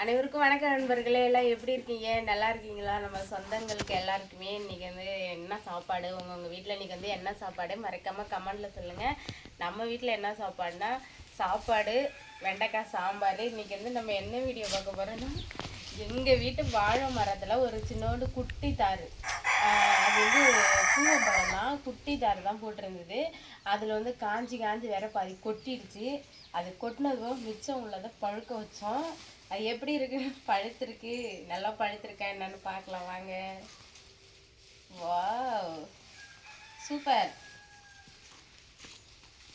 அனைவருக்கும் வணக்கம் நண்பர்களே எல்லாம் எப்படி இருக்கீங்க? நல்லா இருக்கீங்களா? நம்ம சொந்தங்களுக்கு எல்லாருக்குமே இன்றைக்கி வந்து என்ன சாப்பாடு? உங்கள் உங்கள் வீட்டில் இன்னைக்கு வந்து என்ன சாப்பாடு? மறக்காமல் கமெண்டில் சொல்லுங்கள் நம்ம வீட்டில் என்ன சாப்பாடுனா சாப்பாடு வெண்டைக்காய் சாம்பார். இன்றைக்கி வந்து நம்ம என்ன வீடியோ பார்க்க போறோம்னா எங்கள் வீட்டு வாழை மரத்தில் ஒரு சின்னோண்டு குட்டி தாறு ஆஹ் அது வந்து பூவம்பழம் தான் குட்டி தாறு தான் போட்டிருந்தது. அதில் வந்து காஞ்சி காஞ்சி வேற பாதி கொட்டிடுச்சு. அது கொட்டினதும் மிச்சம் உள்ளதை பழுக்க வச்சோம். அது எப்படி இருக்கு? பழுத்திருக்கு. நல்லா பழுத்திருக்கா என்னன்னு பார்க்கலாம். வாங்க. வாவ். சூப்பர்.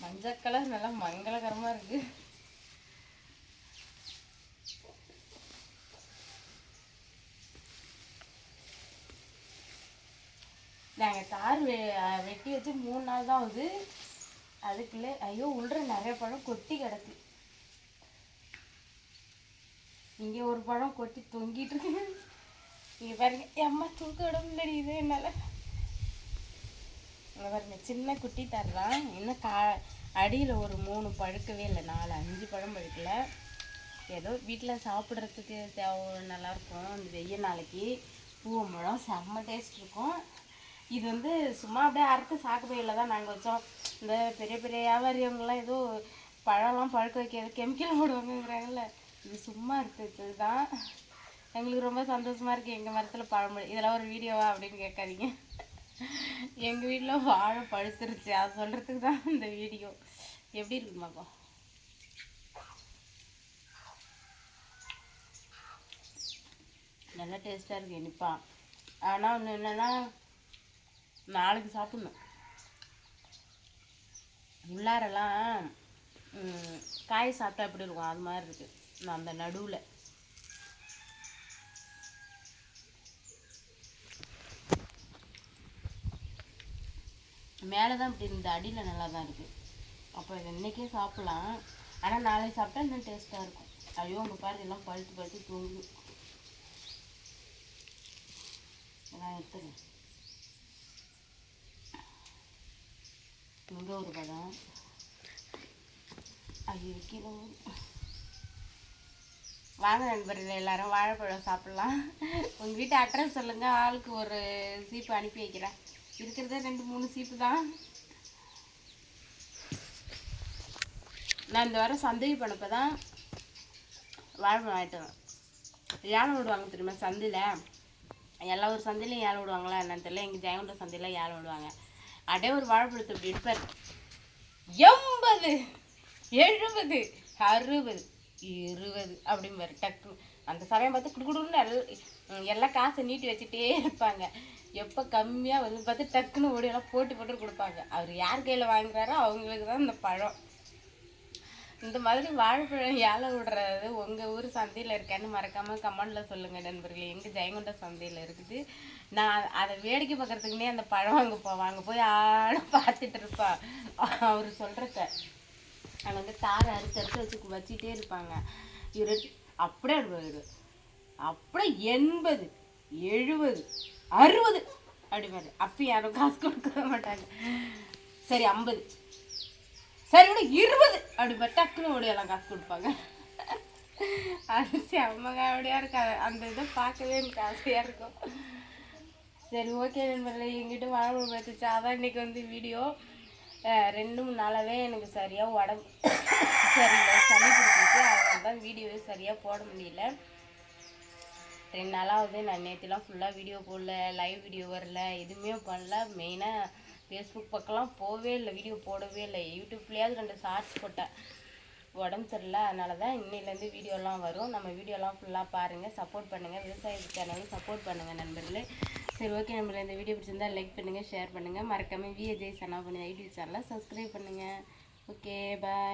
மஞ்சள் கலர் நல்லா மங்களகரமாக இருக்குது நாங்கள் தார் வெ வெட்டி வச்சு மூணு நாள் தான் ஆகுது. அதுக்குள்ளே ஐயோ உள்ள நிறைய பழம் கொட்டி கிடக்கு. இங்கே ஒரு பழம் கொட்டி தொங்கிட்டு இருக்கு. இங்கே பாருங்க அம்மா தூக்க விட முடியல என்னால். இங்கே பாருங்க சின்ன குட்டி தரலாம் இன்னும் கா அடியில் ஒரு மூணு பழுக்கவே இல்லை நாலு அஞ்சு பழம் பழுக்கல. ஏதோ வீட்டில் சாப்பிட்றதுக்கு தேவை நல்லாயிருக்கும் இந்த வெய்ய நாளைக்கு பூவம்பழம் செம்ம டேஸ்ட் இருக்கும். இது வந்து சும்மா அப்படியே அறுத்து சாக்கு பையில் தான் நாங்கள் வச்சோம். இந்த பெரிய பெரிய வியாபாரியவங்களாம் ஏதோ பழம்லாம் பழுக்க வைக்காது கெமிக்கல் போடுவாங்கங்கிறாங்கல்ல. இது சும்மா அறுத்து வச்சது தான் எங்களுக்கு ரொம்ப சந்தோஷமாக இருக்குது எங்கள் மரத்தில் பழமொழி இதெல்லாம் ஒரு வீடியோவா அப்படின்னு கேட்காதீங்க. எங்கள் வீட்டில் வாழை பழுத்துருச்சு. அது சொல்கிறதுக்கு தான் இந்த வீடியோ. எப்படி இருக்கு மகம் நல்லா டேஸ்ட்டாக இருக்கு இனிப்பா. ஆனால் ஒன்று என்னென்னா நாளைக்கு சாப்பிட்ணும். உள்ளாரெல்லாம் காய் சாப்பிட்டா எப்படி இருக்கும்? அது மாதிரி இருக்கு. நான் அந்த நடுவில். மேலே தான் இப்படி இந்த அடியில் நல்லா தான் இருக்குது அப்போ இது இன்றைக்கே சாப்பிட்லாம். ஆனால் நாளைக்கு சாப்பிட்டா இன்னும் டேஸ்ட்டாக இருக்கும். ஐயோ உங்கள் பாரு எல்லாம் பழுத்து பழுத்து தூங்கும் நான் எடுத்துறேன் இங்கே ஒரு பழம் ஐயோ கிலோ வாங்க நண்பர்களே எல்லாரும் வாழைப்பழம் சாப்பிட்லாம் உங்கள் வீட்டு அட்ரஸ் சொல்லுங்கள் ஆளுக்கு ஒரு சீப்பு அனுப்பி வைக்கிறேன் இருக்கிறதே ரெண்டு மூணு சீப்பு தான் நான் இந்த வாரம் சந்தேகி பண்ணப்போ தான் வாழைப்பழம் ஆகிட்டேன் யாழை விடுவாங்க தெரியுமா சந்தையில் எல்லா ஒரு சந்தையிலையும் ஏலம் விடுவாங்களா என்னன்னு தெரியல எங்கள் ஜெயங்கொண்ட சந்தையில் ஏலம் விடுவாங்க அப்படியே ஒரு வாழைப்பழத்தை இப்படி எண்பது எழுபது அறுபது இருபது அப்படிம்பாரு. டக்கு. அந்த சமயம் பார்த்து குடுக்குடுன்னு எல் எல்லாம் காசை நீட்டி வச்சுட்டே இருப்பாங்க. எப்போ கம்மியாக வந்து பார்த்து டக்குன்னு ஓடியெல்லாம் போட்டு போட்டு கொடுப்பாங்க. அவர் யார் கையில் வாங்குறாரோ அவங்களுக்கு தான் இந்த பழம். இந்த மாதிரி வாழைப்பழம் ஏழை விடுறது உங்கள் ஊர் சந்தையில் இருக்கான்னு மறக்காமல் கமெண்டில் சொல்லுங்கள் நண்பர்களே. எங்கள் ஜெயங்கொண்ட சந்தையில் இருக்குது. நான் அதை வேடிக்கை பார்க்குறதுக்குனே அந்த பழம் வாங்க போவேன் அங்கே போய் ஆட பார்த்துட்டு இருப்பான். அவர் சொல்கிறத அங்கே வந்து தாரை அறுத்து அறுத்து வச்சு வச்சுட்டே இருப்பாங்க. இவர் அப்படியே போயிடு அப்படியே எண்பது எழுபது அறுபது. அப்படிமாரு அப்போ யாரும் காசு கொடுக்க மாட்டாங்க. சரி ஐம்பது. சரி விட இருபது. அப்படி டக்குன்னு ஓடியெல்லாம் காசு கொடுப்பாங்க. அது செம்ம காவடியாக இருக்காது. அந்த இதை பார்க்கவே எனக்கு ஆசையாக இருக்கும். சரி ஓகே நண்பர்களே எங்கிட்ட வாழை பார்த்துச்சு அதான் இன்னைக்கு வந்து வீடியோ ரெண்டு மூணு நாளாவே எனக்கு சரியாக உடம்பு சரியில்லை. சளி பிடிச்சிச்சு அதனால தான் வீடியோவே சரியாக போட முடியல. ரெண்டு நாளாவது நான் நேற்றுலாம் ஃபுல்லாக வீடியோ போடல லைவ் வீடியோ வரல எதுவுமே பண்ணல. மெயினாக ஃபேஸ்புக் பக்கம்லாம் போகவே இல்லை வீடியோ போடவே இல்லை. யூடியூப்லேயாவது ரெண்டு ஷார்ட்ஸ் போட்டேன். உடம்பு சரியில்லை அதனால தான் இன்னிலேருந்து வீடியோலாம் வரும். நம்ம வீடியோலாம் ஃபுல்லாக பாருங்கள் சப்போர்ட் பண்ணுங்கள் விவசாய சேனலும் சப்போர்ட் பண்ணுங்கள் நண்பர்களே. சரி ஓகே நம்மள இந்த வீடியோ பிடிச்சிருந்தா லைக் பண்ணுங்கள் ஷேர் பண்ணுங்கள் மறக்காமல் விஏஜே சனா பண்ணி யூடியூப் சேனலை சப்ஸ்கிரைப் பண்ணுங்கள் ஓகே பாய்